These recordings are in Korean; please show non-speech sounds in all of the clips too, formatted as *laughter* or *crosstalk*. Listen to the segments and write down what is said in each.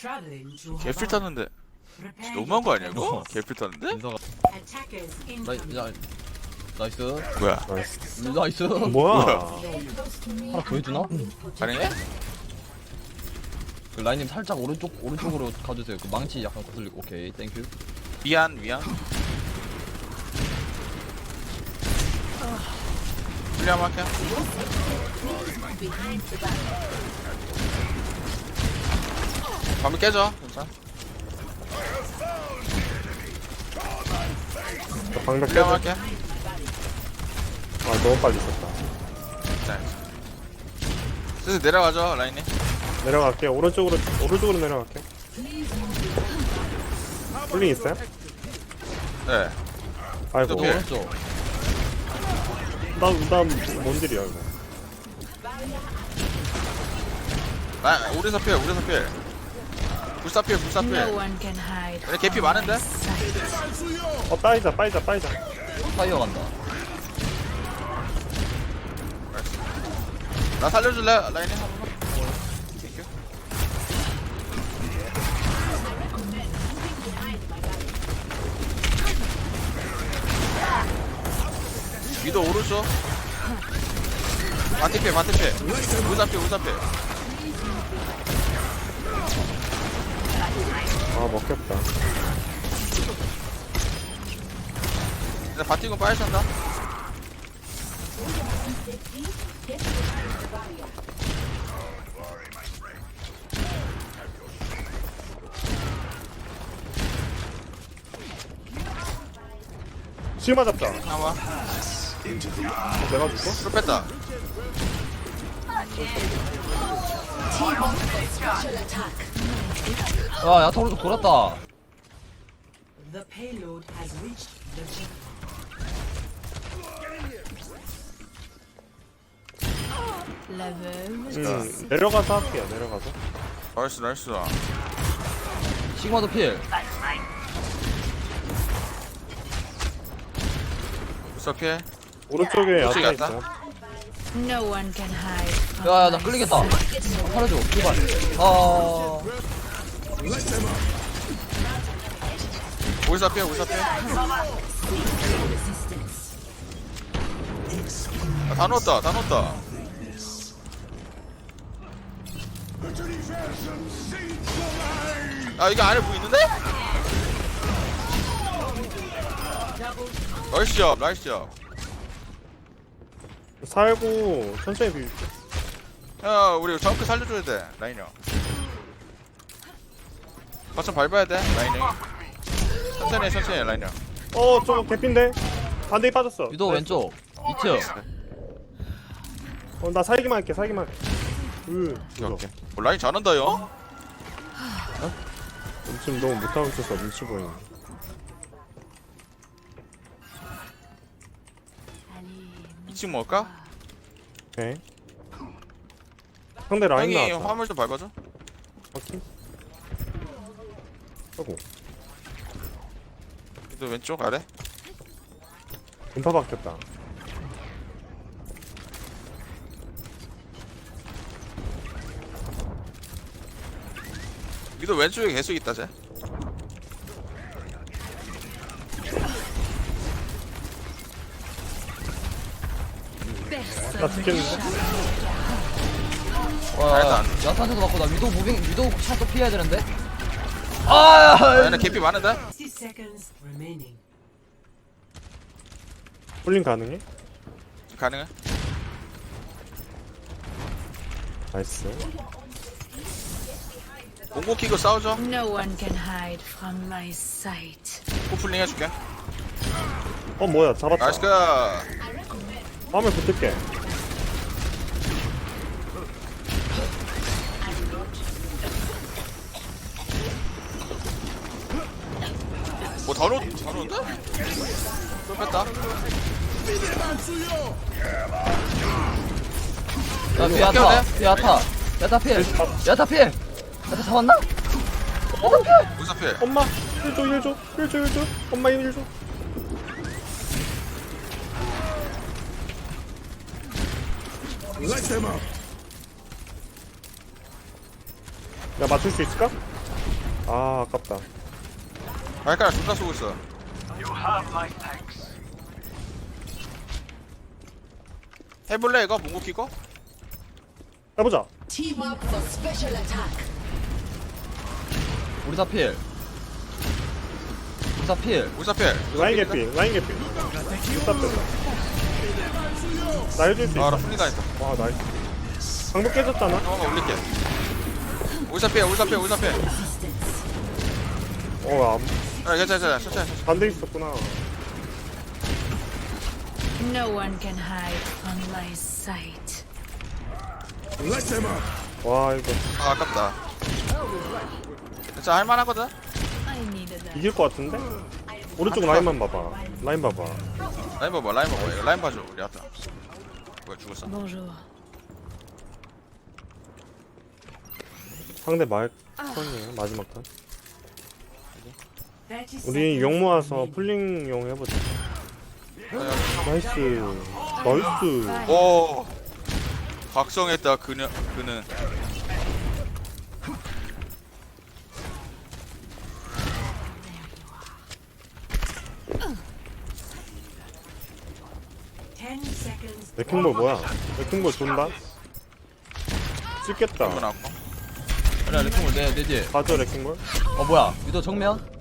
Traveling to 개필. 탔는데 너무한 거 아니야 이거? 어. *laughs* 개필 탔는데? 인사가 나. 야, 나이스 뭐야 나이스 뭐야? 하나 보여주나? 가능해? 그 라인님 살짝 오른쪽 오른쪽으로 가주세요 그 망치 약간 거슬리고 오케이 땡큐 미안 미안 풀리함 할게 밤이 깨져 괜찮아 나 방벽 깨져. 할게 아 너무 빨리 썼다. 자 슬슬 내려가죠 라인이 내려갈게. 오른쪽으로 오른쪽으로 내려갈게. 홀링 있어요? 네 아이고. 오른쪽 나나뭔 일이야 이거. 나 우리서 필 우리서 필 불사 필 불사 필. No one can hide. 얘네 개피 많은데? 어 빠이자 빠이자 빠이자. 타이어 간다. 나 살려줄래? 라인이 한 번만. 땡큐 위도 오른쪽. 마티페 마티페 우사페 우사페 아 먹겠다. 이제 바티군 빨리 찬다 지금 맞았다. 나와 내가 줄게. 풀 뺐다 야 야타 오른쪽 돌았다 The payload has reached the checkpoint. Level. 음 내려가서 할게요. 내려가서. 나이스 나이스 시그마도 필 우사페 오른쪽에 야타 갔다? 있어. No one can hide. from 야야 나 끌리겠다. 팔아줘 제발 아 우사페 우사페 아, 다 넣었다 다 넣었다 아 이거 안에 뭐 있는데? 나이스야 나이스야 살고 천천히 비빌게. 야 우리 정크 살려줘야 돼 라인 형 거점 밟아야 돼 라인 형 천천히 해, 천천히 해, 라인 형어 저거 개핀데. 반대에 빠졌어. 위도 왼쪽 2층 어 나 살기만 할게. 살기만. 할게. 으. 오케이 오케이 어, 라인 잘한다 형 지금 너무 못하고 있어서 눈치 보이네. 이층 먹을까? 오케이. 상대 라인 형이 나왔다. 화물 좀 밟아줘 오케이. 아이고. 또 왼쪽 아래 분파 바뀌었다. 위도 왼쪽에 계속 있다 쟤나 죽겠는데? 와 일단. 야타한테도 맞고 나 위도 무빙 위도 샷도 피해야 되는데 아 얘네 개피 많은데? 60 seconds remaining. 홀링 가능해? 가능해? 나이스. 공고 키고 싸우죠 No one can hide from my sight. 코플링 해줄게 어 뭐야 잡았다. 나이스 그 화면 붙을게. 뭐다 넣, 다 넣었는데? 또 뺐다 야 뒤에 야타. 뒤에 야타. 야타 필. 야타 필. 야타 잡았나? 무사필. 엄마 1조 1조 1조 1조 엄마 1조 야 맞출 수 있을까? 아 아깝다 발가락 존나 쏘고 있어. 해볼래 이거? 몽고 키고? 해보자. 우리 사필. 우리 사필. 우리 사필. 라인 개피 라인 개피. 나 해줄 수 아나 있어 풀린다 했다 와 나이스. 방도 깨졌잖아. 형아 올릴게. 우리 사필 우리 사필 우리 사필. 어 아, 아 괜찮아 괜찮아 천천히 반대 있었구나 No one can hide from my sight. 와 이거 아 아깝다 진짜 할만하거든? I needed that. 이길 것 같은데? 오른쪽 라인만 봐봐 라인 봐봐 라인 봐봐 라인 봐봐 이거 라인 봐줘 우리 아타 뭐야 죽었어? Bonjour. 상대 말 턴이에요 마지막 턴30 우리 용 모아서. 풀링용 해보자. 나이스. 나이스. 오 각성했다 그녀 그는. 레킹볼 뭐야? 레킹볼 존다 찍겠다. 그래 레킹볼 내 내지. 가져 레킹볼? 어 뭐야? 위도 정면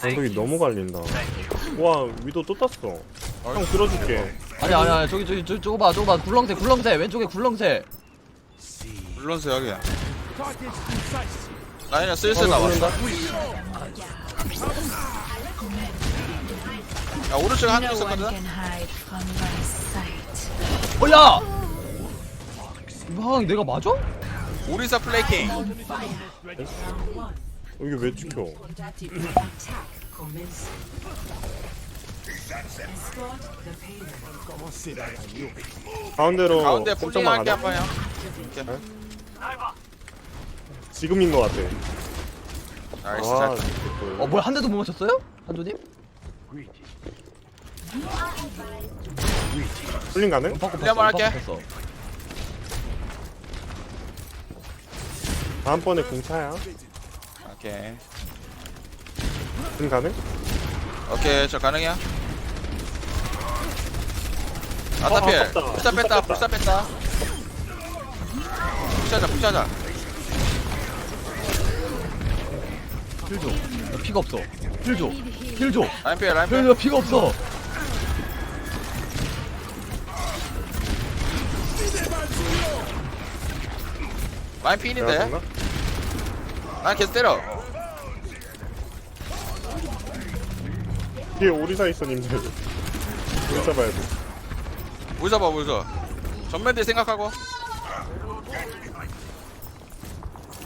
저기 너무 갈린다. 와 위도 또 땄어. 형 들어줄게. 아니 아니 아니 저기 저기 저기 저거 봐 저거 봐. 굴렁쇠 굴렁쇠 왼쪽에 굴렁쇠. 물론서 여기 라인이 슬슬 어, 나왔어? 야 오른쪽에 한명 No one 있었거든? can hide from my sight. 어야! 이방 내가 맞아? 오리사 플레이킹 어, 이게 왜 찍혀. 가운데로 가운데 폴딩 할게 형 이렇게 지금인 것 같아 나이스 아 잘 어 뭐야 한 대도 못 맞췄어요? 한조님? 풀링 가능? 펑크 한번 할게. 펑크 다음번에 공차야 오케이. 풀링 가능? 오케이 저 가능해요 아타필 어, 아깝다. 불사 뺐다 불사 뺐다. 푸시하자 푸시하자 힐줘. 나 피가 없어. 힐줘. 힐줘. 라인필 라인필 힐줘 피가 없어. 라인필인데 라인 계속 때려. 뒤에 오리사 있어 님들. 못 잡아야 돼. 뭘 잡아 뭘 잡아. 전면대 생각하고.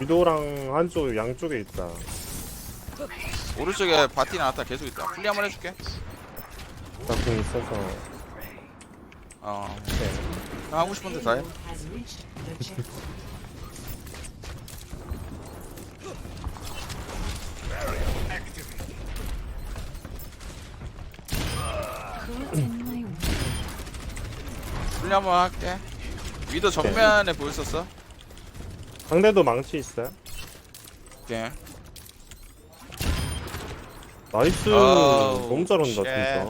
위도랑 한쪽 양쪽에 있다. 오른쪽에 바티 나왔다. 계속 있다. 풀리 한번 해줄게. 나공 있어서. 어. 오케이. 형 하고 싶은데 다해 *laughs* 풀리 한번 할게. 위도 정면에 보였었어? 상대도 망치 있어요? 오케이. 나이스. 아우, 너무 잘한다 쉣. 진짜.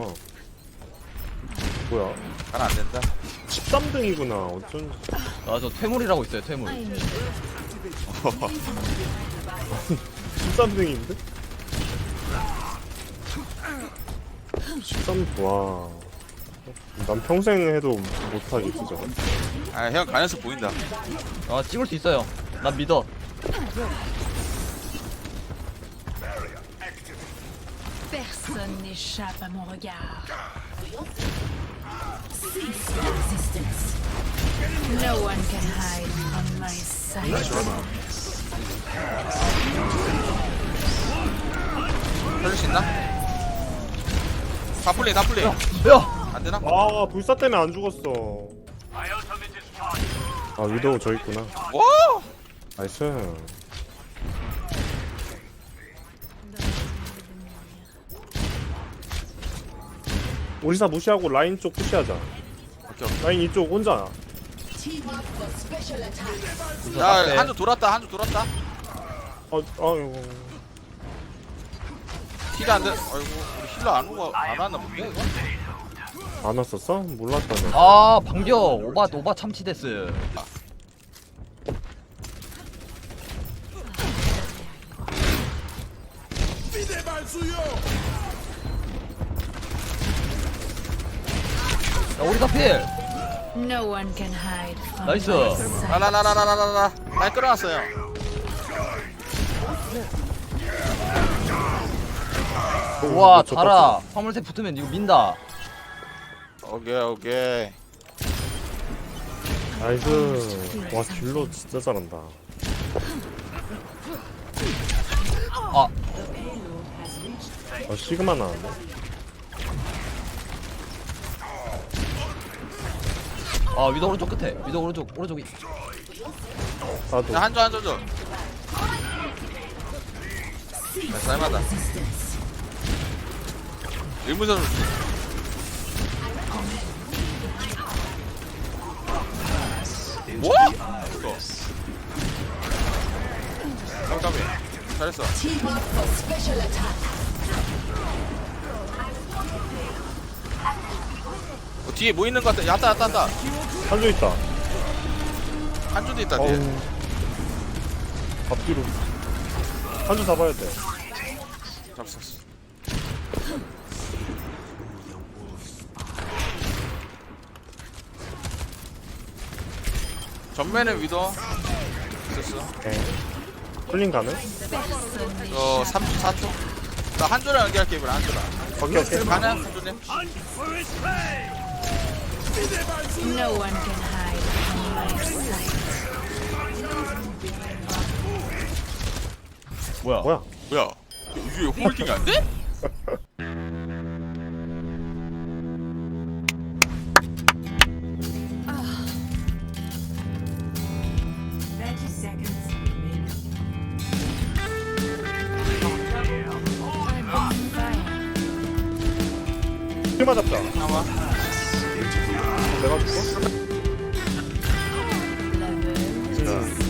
뭐야? 가라 안 된다. 13등이구나 어쩐지. 아저 퇴물이라고 있어요 퇴물. I needed that. 13등인데? 13 와. 난 평생 해도 못하겠지 저거. 아형 가면서 보인다 아 찍을 수 있어요 난 믿어 Personne n'échappe à mon regard. No one can hide from my sight. 살릴 수 있나? 다 풀리 다 풀리 야안 되나? 아 불사 때문에 안 죽었어. 아 위도우 저 있구나. 와 나이스. 오리사 무시하고 라인 쪽 푸시하자. 오케이 라인 이쪽 혼자. 야 한조 돌았다 한조 돌았다 어, 아이고. 힐이 안돼 아이고 우리 힐러 안 오고 안 왔나 본데 이거? 안 왔었어? 몰랐다, 내가. 아 방격 오바 오바 참치데스 야 우리 다필 No one can hide from 나이스. my sight. 라라라라라라라 날 끌어놨어요 우와 저 달아. 화물색 붙으면 이거 민다. 오케이 오케이. 나이스. 와, 딜러 진짜 잘한다. 아. 아, 시그마 나왔네. 아 위도 오른쪽 끝에. 위도 오른쪽 오른쪽이. 나도. 야 한조 한조. 줘 야, 쌀마다 일무선 뭐? 이거 깜깜해 잘했어 어, 뒤에 뭐 있는 것 같아 야따 야따 야따 한조 있다. 한조도 있다 뒤에 어우. 앞뒤로. 한조 잡아야 돼. 잡았어 전면에 위도 있었어 오케이. 쿨링 가능? 저 3초 4초 나 한조랑 연기할게 이번에 한조랑 오케이, 오케이. 가냐 한조님 No one can hide from my sight. 뭐야 뭐야? 뭐야 이게 홀딩이 안 돼? *laughs*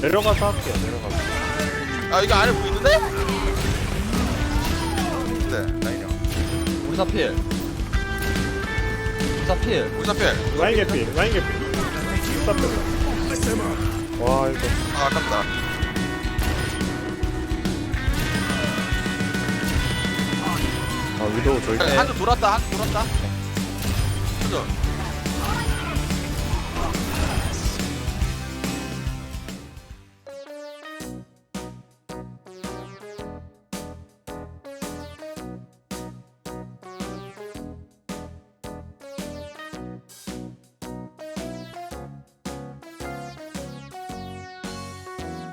내려가서 할게요, 내려가서. 아 이거 안에 뭐 있는데? 네 라인이요 우리 다필 우리 다필 우리 사필 라인 개피, 라인 개피. 스타트. 와, 이거. 아 아깝다 아, 위도우 저기. 한조 돌았다 한조 돌았다 한조